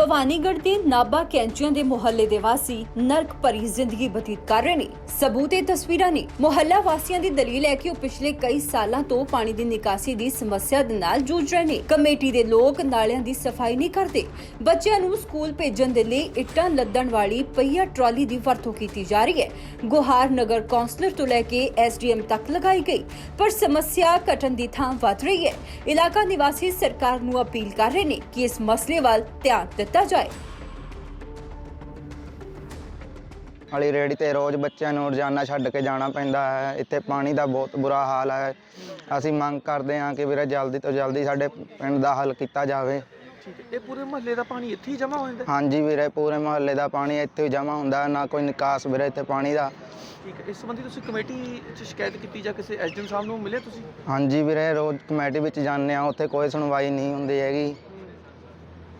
ਭਵਾਨੀਗੜ੍ਹ ਦੇ ਨਾਬਾ ਕੈਂਚੀਆਂ ਦੇ ਮੁਹੱਲੇ ਦੇ ਵਾਸੀ ਨਰਕ ਭਰੀ ਜ਼ਿੰਦਗੀ ਬਤੀਤ ਕਰ ਰਹੇ ਨੇ। ਸਬੂਤ ਇਹ ਤਸਵੀਰਾਂ ਨੇ। ਮੁਹੱਲਾ ਵਾਸੀਆਂ ਦੀ ਦਲੀਲ ਹੈ ਕਿ ਉਹ ਪਿਛਲੇ ਕਈ ਸਾਲਾਂ ਤੋਂ ਪਾਣੀ ਦੀ ਨਿਕਾਸੀ ਦੀ ਸਮੱਸਿਆ ਦੇ ਨਾਲ ਜੂਝ ਰਹੇ ਨੇ। ਕਮੇਟੀ ਦੇ ਲੋਕ ਨਾਲਿਆਂ ਦੀ ਸਫ਼ਾਈ ਨਹੀਂ ਕਰਦੇ। ਬੱਚਿਆਂ ਨੂੰ ਸਕੂਲ ਭੇਜਣ ਦੇ ਲਈ ਇੱਟਾਂ ਲੱਦਣ ਵਾਲੀ ਪਈਆ ਟਰਾਲੀ ਦੀ ਵਰਤੋਂ ਕੀਤੀ ਜਾ ਰਹੀ ਹੈ। ਗੁਹਾਰ ਨਗਰ ਕੌਂਸਲਰ ਤੋਂ ਲੈ ਕੇ ਐਸਡੀਐਮ ਤੱਕ ਲਗਾਈ ਗਈ। ਪਰ ਸਮੱਸਿਆ ਘਟਣ ਦੀ ਥਾਂ ਵੱਧ ਰਹੀ ਹੈ। ਇਲਾਕਾ ਨਿਵਾਸੀ ਸਰਕਾਰ ਨੂੰ ਅਪੀਲ ਕਰ ਰਹੇ ਨੇ ਕਿ ਇਸ ਮਸਲੇ ਵੱਲ ਧਿਆਨ ਦਿੱਤਾ ਜਾਏ। ਵਾਲੀ ਰੇੜੀ ਤੇ ਰੋਜ਼ ਬੱਚਿਆਂ ਨੂੰ ਰੋਜ਼ਾਨਾ ਛੱਡ ਕੇ ਜਾਣਾ ਪੈਂਦਾ ਹੈ। ਇੱਥੇ ਪਾਣੀ ਦਾ ਬਹੁਤ ਬੁਰਾ ਹਾਲ ਹੈ। ਅਸੀਂ ਮੰਗ ਕਰਦੇ ਹਾਂ ਕਿ ਵੀਰੇ ਜਲਦੀ ਤੋਂ ਜਲਦੀ ਸਾਡੇ ਪਿੰਡ ਦਾ ਹੱਲ ਕੀਤਾ ਜਾਵੇ। ਠੀਕ ਹੈ। ਇਹ ਪੂਰੇ ਮਹੱਲੇ ਦਾ ਪਾਣੀ ਇੱਥੇ ਹੀ ਜਮ੍ਹਾਂ ਹੋ ਜਾਂਦਾ ਹੈ? ਹਾਂਜੀ ਵੀਰੇ ਪੂਰੇ ਮੁਹੱਲੇ ਦਾ ਪਾਣੀ ਇੱਥੇ ਹੀ ਜਮ੍ਹਾਂ ਹੁੰਦਾ ਹੈ, ਨਾ ਕੋਈ ਨਿਕਾਸ ਵੀਰੇ ਇੱਥੇ ਪਾਣੀ ਦਾ। ਠੀਕ ਹੈ। ਇਸ ਸੰਬੰਧੀ ਤੁਸੀਂ ਕਮੇਟੀ 'ਚ ਸ਼ਿਕਾਇਤ ਕੀਤੀ ਜਾਂ ਕਿਸੇ ਐਸਡੀਐਮ ਸਾਹਿਬ ਨੂੰ ਮਿਲੇ ਤੁਸੀਂ? ਹਾਂਜੀ ਵੀਰੇ ਰੋਜ਼ ਕਮੇਟੀ ਵਿੱਚ ਜਾਂਦੇ ਆ ਉੱਥੇ ਕੋਈ ਸੁਣਵਾਈ ਨਹੀਂ ਹੁੰਦੀ ਹੈਗੀ।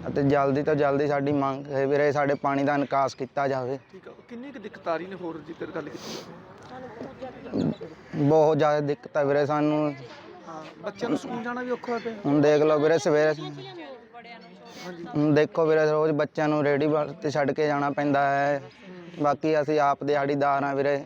ਅਤੇ ਜਲਦੀ ਤੋਂ ਜਲਦੀ ਸਾਡੀ ਮੰਗ ਹੈ ਵੀਰੇ ਸਾਡੇ ਪਾਣੀ ਦਾ ਨਿਕਾਸ ਕੀਤਾ ਜਾਵੇ। ਠੀਕ ਹੈ ਕਿੰਨੀ ਕੁ ਦਿੱਕਤ ਆ ਰਹੀ ਨੇ ਹੋਰ ਜੇਕਰ ਗੱਲ ਕੀਤੀ ਜਾਵੇ? ਬਹੁਤ ਜ਼ਿਆਦਾ ਦਿੱਕਤ ਹੈ ਵੀਰੇ ਸਾਨੂੰ। ਹਾਂ ਬੱਚਿਆਂ ਨੂੰ ਸਕੂਲ ਜਾਣਾ ਵੀ ਔਖਾ ਹੋਇਆ ਪਿਆ। ਹੁਣ ਦੇਖ ਲਓ ਵੀਰੇ ਸਵੇਰੇ ਹਾਂਜੀ। ਹੁਣ ਦੇਖੋ ਵੀਰੇ ਰੋਜ਼ ਬੱਚਿਆਂ ਨੂੰ ਰੇੜੀ ਵੱਲ ਤੇ ਛੱਡ ਕੇ ਜਾਣਾ ਪੈਂਦਾ ਹੈ। ਬਾਕੀ ਅਸੀਂ ਆਪ ਦਿਹਾੜੀਦਾਰ ਆ ਵੀਰੇ।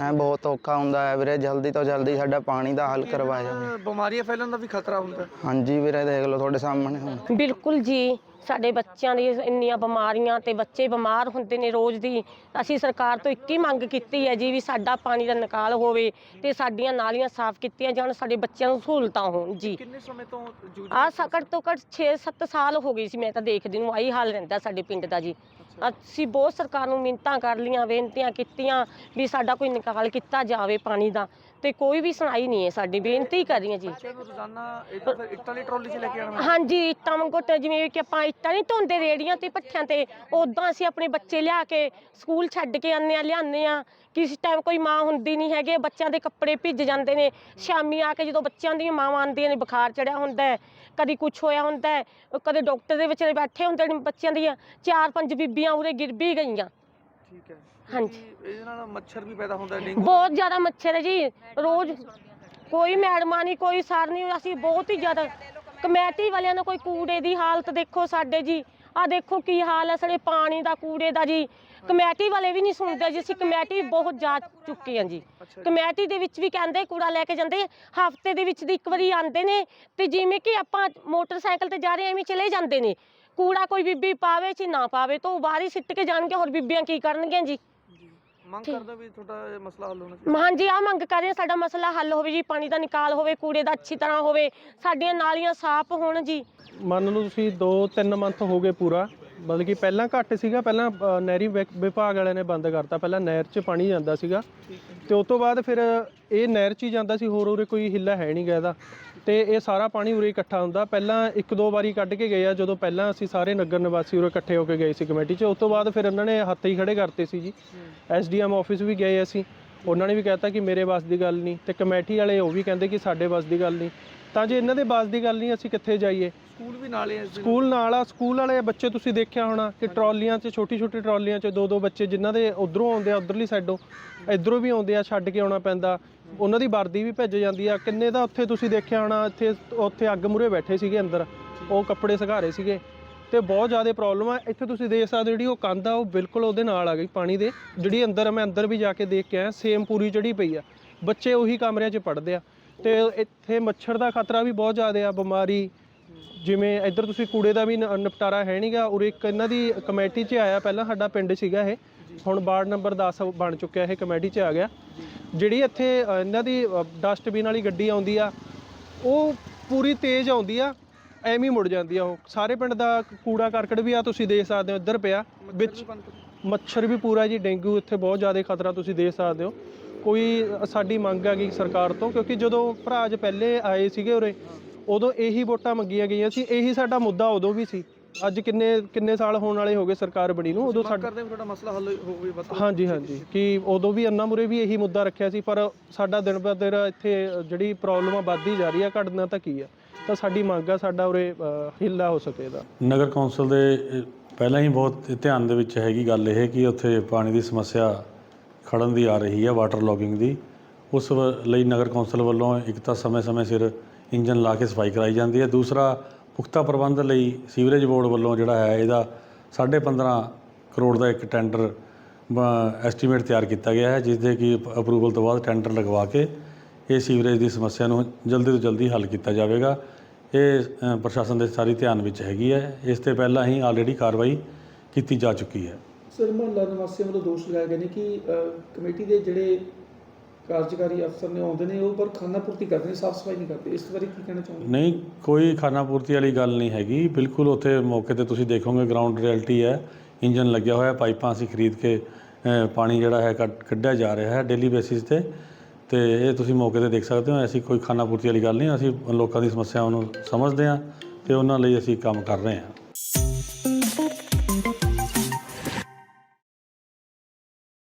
ਐ ਬਹੁਤ ਔਖਾ ਹੁੰਦਾ ਹੈ ਵੀਰੇ ਜਲਦੀ ਤੋਂ ਜਲਦੀ ਸਾਡਾ ਪਾਣੀ ਦਾ ਹੱਲ ਕਰਵਾਇਆ ਬਿਮਾਰੀਆਂ ਫੈਲਣ ਦਾ ਵੀ ਖਤਰਾ ਹੁੰਦਾ। ਹਾਂਜੀ ਵੀਰੇ ਦੇਖ ਲਓ ਤੁਹਾਡੇ ਸਾਹਮਣੇ ਹੁਣ। ਬਿਲਕੁਲ ਜੀ। ਸਾਡੇ ਬੱਚਿਆਂ ਦੀ ਇੰਨੀਆਂ ਬਿਮਾਰੀਆਂ ਤੇ ਬੱਚੇ ਬਿਮਾਰ ਹੁੰਦੇ ਨੇ ਰੋਜ਼ ਦੀ। ਅਸੀਂ ਸਰਕਾਰ ਤੋਂ ਇੱਕ ਹੀ ਮੰਗ ਕੀਤੀ ਹੈ ਜੀ ਵੀ ਸਾਡਾ ਪਾਣੀ ਦਾ ਨਿਕਾਲ ਹੋਵੇ ਤੇ ਸਾਡੀਆਂ ਨਾਲੀਆਂ ਸਾਫ਼ ਕੀਤੀਆਂ ਜਾਣ ਸਾਡੇ ਬੱਚਿਆਂ ਨੂੰ ਸਹੂਲਤਾਂ ਹੋਣ ਜੀ। ਕਿੰਨੇ ਸਮੇਂ ਤੋਂ ਜੂਝ ਆ ਘੱਟ ਤੋਂ ਘੱਟ 6-7 ਸਾਲ ਹੋ ਗਈ ਸੀ ਮੈਂ ਤਾਂ ਦੇਖਦੀ ਨੂੰ ਆਹੀ ਹਾਲ ਰਹਿੰਦਾ ਸਾਡੇ ਪਿੰਡ ਦਾ ਜੀ। ਅਸੀਂ ਬਹੁਤ ਸਰਕਾਰ ਨੂੰ ਮਿੰਨਤਾਂ ਕਰ ਲੀਆਂ ਬੇਨਤੀਆਂ ਕੀਤੀਆਂ ਵੀ ਸਾਡਾ ਕੋਈ ਨਿਕਾਲ ਕੀਤਾ ਜਾਵੇ ਪਾਣੀ ਦਾ। ਤੇ ਕੋਈ ਵੀ ਸੁਣਾਈ ਨਹੀਂ ਹੈ ਸਾਡੀ ਬੇਨਤੀ ਕਰ ਰਹੀਆਂ ਜੀ। ਬੱਚਿਆਂ ਨੂੰ ਰੋਜ਼ਾਨਾ ਇੱਧਰ ਫਿਰ ਇੱਟਾਂ ਦੀ ਟਰਾਲੀ 'ਚ ਲੈ ਕੇ ਆਉਣਾ। ਹਾਂਜੀ ਇੱਟਾਂ ਵਾਂਗੂ ਤੇ ਜਿਵੇਂ ਕਿ ਆਪਾਂ ਇੱਟਾਂ ਨਹੀਂ ਧੋਂਦੇ ਰੇੜੀਆਂ ਤੇ ਪੱਠਿਆਂ ਤੇ ਉਦਾਂ ਅਸੀਂ ਆਪਣੇ ਬੱਚੇ ਲਿਆ ਕੇ ਸਕੂਲ ਛੱਡ ਕੇ ਆਉਂਦੇ ਆ ਲਿਆਉਂਦੇ ਆ ਕਿਸ ਟਾਈਮ ਕੋਈ ਮਾਂ ਹੁੰਦੀ ਨਹੀਂ ਹੈਗੇ ਬੱਚਿਆਂ ਦੇ ਕੱਪੜੇ ਭਿੱਜ ਜਾਂਦੇ ਨੇ। ਸ਼ਾਮੀ ਆ ਕੇ ਜਦੋਂ ਬੱਚਿਆਂ ਦੀਆਂ ਮਾਵਾਂ ਆਉਂਦੀਆਂ ਨੇ ਬੁਖਾਰ ਚੜਿਆ ਹੁੰਦਾ ਹੈ ਕਦੀ ਕੁਝ ਹੋਇਆ ਹੁੰਦਾ ਹੈ ਕਦੇ ਡਾਕਟਰ ਦੇ ਵਿੱਚ ਬੈਠੇ ਹੁੰਦੇ ਨੇ ਬੱਚਿਆਂ ਦੀਆਂ ਚਾਰ ਪੰਜ ਬੀਬੀਆਂ ਉਰੇ ਗਿਰ ਵੀ ਗਈਆਂ। ਠੀਕ ਹੈ। ਹਾਂਜੀ। ਇਹਦੇ ਨਾਲ ਮੱਛਰ ਵੀ ਪੈਦਾ ਹੁੰਦਾ ਡੇਂਗੂ ਬਹੁਤ ਜ਼ਿਆਦਾ ਮੱਛਰ ਹੈ ਜੀ। ਰੋਜ਼ ਕੋਈ ਮੈਡਮਾਂ ਨਹੀਂ ਕੋਈ ਸਰ ਨਹੀਂ ਅਸੀਂ ਬਹੁਤ ਹੀ ਜ਼ਿਆਦਾ ਕਮੇਟੀ ਵਾਲਿਆਂ ਨੇ ਕੋਈ ਕੂੜੇ ਦੀ ਹਾਲਤ ਦੇਖੋ ਸਾਡੇ ਜੀ। ਆ ਦੇਖੋ ਕੀ ਹਾਲ ਹੈ ਸਾਡੇ ਪਾਣੀ ਦਾ ਕੂੜੇ ਦਾ ਜੀ। ਕਮੇਟੀ ਵਾਲੇ ਵੀ ਨਹੀਂ ਸੁਣਦੇ ਜੀ ਅਸੀਂ ਕਮੇਟੀ ਬਹੁਤ ਜਾ ਚੁੱਕੇ ਹਾਂ ਜੀ। ਕਮੇਟੀ ਦੇ ਵਿੱਚ ਵੀ ਕਹਿੰਦੇ ਕੂੜਾ ਲੈ ਕੇ ਜਾਂਦੇ ਹਫ਼ਤੇ ਦੇ ਵਿੱਚ ਦੀ ਇੱਕ ਵਾਰੀ ਆਉਂਦੇ ਨੇ ਤੇ ਜਿਵੇਂ ਕਿ ਆਪਾਂ ਮੋਟਰਸਾਈਕਲ ਤੇ ਜਾ ਰਹੇ ਐਵੇਂ ਚਲੇ ਜਾਂਦੇ ਨੇ। ਕੂੜਾ ਕੋਈ ਬੀਬੀ ਪਾਵੇ чи ਨਾ ਪਾਵੇ ਤਾਂ ਬਾਹਰ ਹੀ ਸਿੱਟ ਕੇ ਜਾਣਗੇ ਹੋਰ ਬੀਬੀਆਂ ਕੀ ਕਰਨਗੀਆਂ ਜੀ? ਮੰਗ। ਕਰਦਾ ਵੀ ਤੁਹਾਡਾ ਇਹ ਮਸਲਾ ਹੱਲ ਹੋਣਾ ਚਾਹੀਦਾ ਹਾਂਜੀ ਆ ਮੰਗ ਕਰ ਰਹੇ ਹਾਂ ਸਾਡਾ ਮਸਲਾ ਹੱਲ ਹੋਵੇ ਜੀ ਪਾਣੀ ਦਾ ਨਿਕਾਲ ਹੋਵੇ ਕੂੜੇ ਦਾ ਅੱਛੀ ਤਰ੍ਹਾਂ ਹੋਵੇ ਸਾਡੀਆਂ ਨਾਲੀਆਂ ਸਾਫ਼ ਹੋਣ ਜੀ ਮੰਨ ਲਓ ਤੁਸੀਂ 2-3 ਮੰਥ ਹੋ ਗਏ ਪੂਰਾ ਮਤਲਬ ਕਿ ਪਹਿਲਾਂ ਘੱਟ ਸੀਗਾ ਪਹਿਲਾਂ ਅ, ਨਹਿਰੀ ਵਿਕ- ਵਿਭਾਗ ਵਾਲਿਆਂ ਨੇ ਬੰਦ ਕਰਤਾ। ਪਹਿਲਾਂ ਨਹਿਰ 'ਚ ਪਾਣੀ ਜਾਂਦਾ ਸੀਗਾ। ਤੇ ਉਸ ਤੋਂ ਬਾਅਦ ਫਿਰ ਇਹ ਨਹਿਰ 'ਚ ਹੀ ਜਾਂਦਾ ਸੀ ਹੋਰ ਉਰੇ ਕੋਈ ਹਿੱਲਾ ਹੈ ਨਹੀਂ ਗਾ ਇਹਦਾ। ਤੇ ਇਹ ਸਾਰਾ ਪਾਣੀ ਉਰੇ ਇਕੱਠਾ ਹੁੰਦਾ। ਪਹਿਲਾਂ ਇੱਕ ਦੋ ਵਾਰੀ ਕੱਢ ਕੇ ਗਏ ਆ ਜਦੋਂ ਪਹਿਲਾਂ ਅਸੀਂ ਸਾਰੇ ਨਗਰ ਨਿਵਾਸੀ ਉਰੇ ਇਕੱਠੇ ਹੋ ਕੇ ਗਏ ਸੀ ਕਮੇਟੀ 'ਚ। ਉਸ ਤੋਂ ਬਾਅਦ ਫਿਰ ਉਹਨਾਂ ਨੇ ਹੱਥ ਹੀ ਖੜੇ ਕਰਤੇ ਸੀ ਜੀ। ਐਸਡੀਐਮ ਆਫਿਸ ਵੀ ਗਏ ਅਸੀਂ। ਉਹਨਾਂ ਨੇ ਵੀ ਕਹਿਤਾ ਕਿ ਮੇਰੇ ਵੱਸ ਦੀ ਗੱਲ ਨਹੀਂ। ਤੇ ਕਮੇਟੀ ਵਾਲੇ ਉਹ ਵੀ ਕਹਿੰਦੇ ਕਿ ਸਾਡੇ ਵੱਸ ਦੀ ਗੱਲ ਨਹੀਂ। ਤਾਂ ਜੇ ਇਹਨਾਂ ਦੇ ਵੱਸ ਦੀ ਗੱਲ ਨਹੀਂ ਅਸੀਂ ਕਿੱਥੇ ਜਾਈਏ? ਸਕੂਲ ਵੀ ਨਾਲੇ ਇਸ ਦਿਨ? ਸਕੂਲ ਨਾਲ ਆ ਸਕੂਲ ਵਾਲੇ ਬੱਚੇ ਤੁਸੀਂ ਦੇਖਿਆ ਹੋਣਾ ਕਿ ਟਰਾਲੀਆਂ 'ਚ ਛੋਟੀ ਛੋਟੀ ਟਰਾਲੀਆਂ 'ਚ ਦੋ ਦੋ ਬੱਚੇ ਜਿਨ੍ਹਾਂ ਦੇ ਉਧਰੋਂ ਆਉਂਦੇ ਆ ਉਧਰਲੀ ਸਾਈਡੋਂ ਇਧਰੋਂ ਵੀ ਆਉਂਦੇ ਆ ਛੱਡ ਕੇ ਆਉਣਾ ਪੈਂਦਾ। ਉਹਨਾਂ ਦੀ ਵਰਦੀ ਵੀ ਭੇਜ ਜਾਂਦੀ ਆ। ਕਿੰਨੇ ਦਾ ਉੱਥੇ ਤੁਸੀਂ ਦੇਖਿਆ ਹੋਣਾ ਇੱਥੇ ਉੱਥੇ ਅੱਗ ਮੂਰੇ ਬੈਠੇ ਸੀਗੇ ਅੰਦਰ। ਉਹ ਕੱਪੜੇ ਸੁਘਾਰੇ ਸੀਗੇ। ਤੇ ਬਹੁਤ ਜ਼ਿਆਦਾ ਪ੍ਰੋਬਲਮ ਆ। ਇੱਥੇ ਤੁਸੀਂ ਦੇਖ ਸਕਦੇ ਜਿਹੜੀ ਉਹ ਕੰਧ ਆ ਉਹ ਬਿਲਕੁਲ ਉਹਦੇ ਨਾਲ ਆ ਗਈ ਪਾਣੀ ਦੇ। ਜਿਹੜੀ ਅੰਦਰ ਮੈਂ ਅੰਦਰ ਵੀ ਜਾ ਕੇ ਦੇਖ ਕੇ ਆਇਆ। ਸੇਮ ਪੂਰੀ ਚੜੀ ਪਈ ਆ। ਬੱਚੇ ਉਹੀ ਕਮਰਿਆਂ 'ਚ ਪੜਦੇ ਆ। ਤੇ ਇੱਥੇ ਮੱਛਰ ਦਾ ਖਤਰਾ ਵੀ ਬਹੁਤ ਜ਼ਿਆਦਾ ਆ ਬਿਮਾਰੀ ਜਿਵੇਂ ਇੱਧਰ ਤੁਸੀਂ ਕੂੜੇ ਦਾ ਵੀ ਨ- ਨਿਪਟਾਰਾ ਹੈ ਨਹੀਂਗਾ ਉਰੇ ਇੱਕ ਇਹਨਾਂ ਦੀ ਕਮੇਟੀ 'ਚ ਆਇਆ ਪਹਿਲਾਂ ਸਾਡਾ ਪਿੰਡ ਸੀਗਾ ਇਹ। ਹੁਣ ਵਾਰਡ ਨੰਬਰ 10 ਬਣ ਚੁੱਕਿਆ ਇਹ ਕਮੇਟੀ 'ਚ ਆ ਗਿਆ। ਜਿਹੜੀ ਇੱਥੇ ਅ, ਇਹਨਾਂ ਦੀ ਡਸਟਬਿਨ ਵਾਲੀ ਗੱਡੀ ਆਉਂਦੀ ਆ ਉਹ ਪੂਰੀ ਤੇਜ਼ ਆਉਂਦੀ ਆ ਐਵੇਂ ਹੀ ਮੁੜ ਜਾਂਦੀ ਆ ਉਹ। ਸਾਰੇ ਪਿੰਡ ਦਾ ਕੂੜਾ ਕਰਕਟ ਵੀ ਆ ਤੁਸੀਂ ਦੇਖ ਸਕਦੇ ਹੋ ਇੱਧਰ ਪਿਆ। ਵਿੱਚ ਮੱਛਰ ਵੀ ਪੂਰਾ ਜੀ ਡੇਂਗੂ ਇੱਥੇ ਬਹੁਤ ਜ਼ਿਆਦਾ ਖਤਰਾ ਤੁਸੀਂ ਦੇਖ ਸਕਦੇ ਹੋ। ਕੋਈ ਸਾਡੀ ਮੰਗ ਹੈਗੀ ਸਰਕਾਰ ਤੋਂ ਕਿਉਂਕਿ ਜਦੋਂ ਭਰਾਜ ਪਹਿਲੇ ਆਏ ਸੀਗੇ ਉਰੇ ਉਦੋਂ ਇਹੀ ਵੋਟਾਂ ਮੰਗੀਆਂ ਗਈਆਂ ਸੀ ਇਹੀ ਸਾਡਾ ਮੁੱਦਾ ਉਦੋਂ ਵੀ ਸੀ। ਅੱਜ ਕਿੰਨੇ ਕਿੰਨੇ ਸਾਲ ਹੋਣ ਵਾਲੇ ਹੋ ਗਏ ਸਰਕਾਰ ਬਣੀ ਨੂੰ ਉਦੋਂ ਸਾਡਾ ਕਰਦੇ ਵੀ ਤੁਹਾਡਾ ਮਸਲਾ ਹੱਲ ਹੋਵੇ ਬਸ ਹਾਂਜੀ ਹਾਂਜੀ। ਕਿ ਉਦੋਂ ਵੀ ਅੰਨਾ ਮੁਰੇ ਵੀ ਇਹੀ ਮੁੱਦਾ ਰੱਖਿਆ ਸੀ ਪਰ ਸਾਡਾ ਦਿਨ ਬ ਦਿਨ ਇੱਥੇ ਜਿਹੜੀ ਪ੍ਰੋਬਲਮ ਆ ਵੱਧਦੀ ਜਾ ਰਹੀ ਆ ਘਟਨਾ ਤਾਂ ਕੀ ਆ। ਤਾਂ ਸਾਡੀ ਮੰਗ ਆ ਸਾਡਾ ਉਰੇ ਹਿੱਲਾ ਹੋ ਸਕੇ ਇਹਦਾ। ਨਗਰ ਕੌਂਸਲ ਦੇ ਪਹਿਲਾਂ ਹੀ ਬਹੁਤ ਧਿਆਨ ਦੇ ਵਿੱਚ ਹੈਗੀ ਗੱਲ ਇਹ ਕਿ ਉੱਥੇ ਪਾਣੀ ਦੀ ਸਮੱਸਿਆ ਖੜਨ ਦੀ ਆ ਰਹੀ ਹੈ ਵਾਟਰ ਲੌਗਿੰਗ ਦੀ। ਉਸ ਲਈ ਨਗਰ ਕੌਂਸਲ ਵੱਲੋਂ ਇੱਕ ਤਾਂ ਸਮੇਂ-ਸਮੇਂ ਸਿਰ ਇੰਜਨ ਲਾ ਕੇ ਸਫ਼ਾਈ ਕਰਵਾਈ ਜਾਂਦੀ ਹੈ। ਦੂਸਰਾ, ਪੁਖਤਾ ਪ੍ਰਬੰਧ ਲਈ ਸੀਵਰੇਜ ਬੋਰਡ ਵੱਲੋਂ ਜਿਹੜਾ ਹੈ, ਇਹਦਾ 15.5 ਕਰੋੜ ਦਾ ਇੱਕ ਟੈਂਡਰ ਐਸਟੀਮੇਟ ਤਿਆਰ ਕੀਤਾ ਗਿਆ ਹੈ ਜਿਸ ਦੇ ਕਿ ਅਪਰੂਵਲ ਤੋਂ ਬਾਅਦ ਟੈਂਡਰ ਲਗਵਾ ਕੇ ਇਹ ਸੀਵਰੇਜ ਦੀ ਸਮੱਸਿਆ ਨੂੰ ਜਲਦੀ ਤੋਂ ਜਲਦੀ ਹੱਲ ਕੀਤਾ ਜਾਵੇਗਾ। ਇਹ ਪ੍ਰਸ਼ਾਸਨ ਦੇ ਸਾਰੀ ਧਿਆਨ ਵਿੱਚ ਹੈਗੀ ਹੈ। ਇਸ ਤੇ ਪਹਿਲਾਂ ਹੀ ਆਲਰੇਡੀ ਕਾਰਵਾਈ ਕੀਤੀ ਜਾ ਚੁੱਕੀ ਹੈ। ਸਰ, ਮਹੱਲਾ ਨਿਵਾਸੀਆਂ ਵੱਲੋਂ ਦੋਸ਼ ਲਗਾਏ ਗਏ ਨੇ ਕਿ ਕਮੇਟੀ ਦੇ ਜਿਹੜੇ ਕਾਰਜਕਾਰੀ ਅਫਸਰ ਨੇ ਆਉਂਦੇ ਨੇ, ਉਹ ਪਰ ਖਾਨਾ ਪੂਰਤੀ ਕਰਦੇ ਨੇ, ਸਾਫ਼ ਸਫ਼ਾਈ ਨਹੀਂ ਕਰਦੇ। ਇਸ ਬਾਰੇ ਕੀ ਕਹਿਣਾ ਚਾਹੁੰਦੇ ਨਹੀਂ, ਕੋਈ ਖਾਨਾ ਪੂਰਤੀ ਵਾਲੀ ਗੱਲ ਨਹੀਂ ਹੈਗੀ। ਬਿਲਕੁਲ ਉੱਥੇ ਮੌਕੇ ਤੇ ਤੁਸੀਂ ਦੇਖੋਗੇ ਗਰਾਊਂਡ ਰਿਐਲਿਟੀ ਹੈ। ਇੰਜਨ ਲੱਗਿਆ ਹੋਇਆ, ਪਾਈਪਾਂ ਅਸੀਂ ਖਰੀਦ ਕੇ ਪਾਣੀ ਜਿਹੜਾ ਹੈ ਕੱਢ- ਕੱਢਿਆ ਜਾ ਰਿਹਾ ਹੈ ਡੇਲੀ ਬੇਸਿਸ ਤੇ। ਤੇ ਇਹ ਤੁਸੀਂ ਮੌਕੇ ਤੇ ਦੇਖ ਸਕਦੇ ਹੋ, ਐਸੀ ਕੋਈ ਖਾਨਾ ਪੂਰਤੀ ਵਾਲੀ ਗੱਲ ਨਹੀਂ। ਅਸੀਂ ਲੋਕਾਂ ਦੀ ਸਮੱਸਿਆਵਾਂ ਨੂੰ ਸਮਝਦੇ ਹਾਂ ਤੇ ਉਹਨਾਂ ਲਈ ਅਸੀਂ ਕੰਮ ਕਰ ਰਹੇ ਹਾਂ।